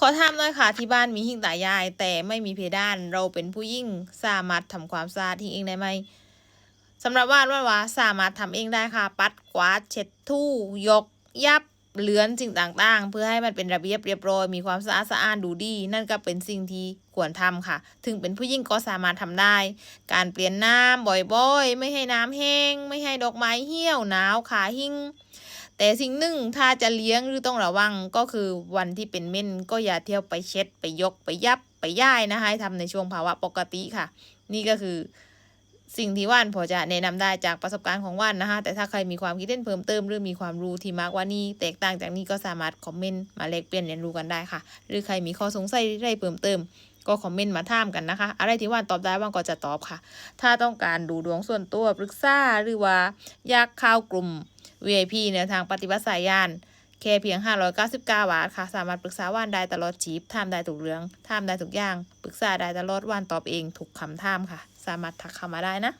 ขอถามหน่อยค่ะที่บ้านมีหิ้งตายาย แต่ไม่มีเพดานเราเป็นผู้หญิงสามารถทำความสะอาดหิ้งเองได้ไหมสำหรับว่านว่าว่าสามารถทำเองได้ค่ะ ปัดกวาดเช็ดทู่ยกยับเลือนสิ่งต่างๆ เพื่อให้มันเป็นระเบียบเรียบร้อยมีความสะอาดสะอ้านดูดี นั่นก็เป็นสิ่งที่ควรทำค่ะ ถึงเป็นผู้หญิงก็สามารถทำได้ การเปลี่ยนน้ำบ่อยๆ ไม่ให้น้ำแห้ง ไม่ให้ดอกไม้เหี่ยวหนาวขาหิ้ง แต่สิ่งหนึ่งถ้าจะเลี้ยงหรือต้องระวังก็คือวันที่เป็นเม่นก็อย่าเที่ยวไปเช็ดไปยกไปยับไปย่ายนะคะให้ทำในช่วงภาวะปกติค่ะ นี่ก็คือสิ่งที่ว่านพอจะแนะนำได้จากประสบการณ์ของว่านนะคะ แต่ถ้าใครมีความคิดเห็นเพิ่มเติมหรือมีความรู้ที่มากกว่านี้แตกต่างจากนี้ก็สามารถคอมเมนต์มาแลกเปลี่ยนเรียนรู้กันได้ค่ะ หรือใครมีข้อสงสัยอะไรเพิ่มเติม ก็คอมเมนต์มาถามกันนะคะ อะไรที่ว่านตอบได้ว่านก็จะตอบค่ะ ถ้าต้องการดูดวงส่วนตัวปรึกษาหรือว่าอยากเข้ากลุ่ม VIP แนวทางปฏิบัติสายยานแค่เพียง 599 บาทค่ะ สามารถปรึกษาว่านได้ตลอดชีพทามได้ทุกเรื่องทามได้ทุกอย่าง ปรึกษาได้ตลอดว่านตอบเองถูกคำถามค่ะ สามารถทักเข้ามาได้นะ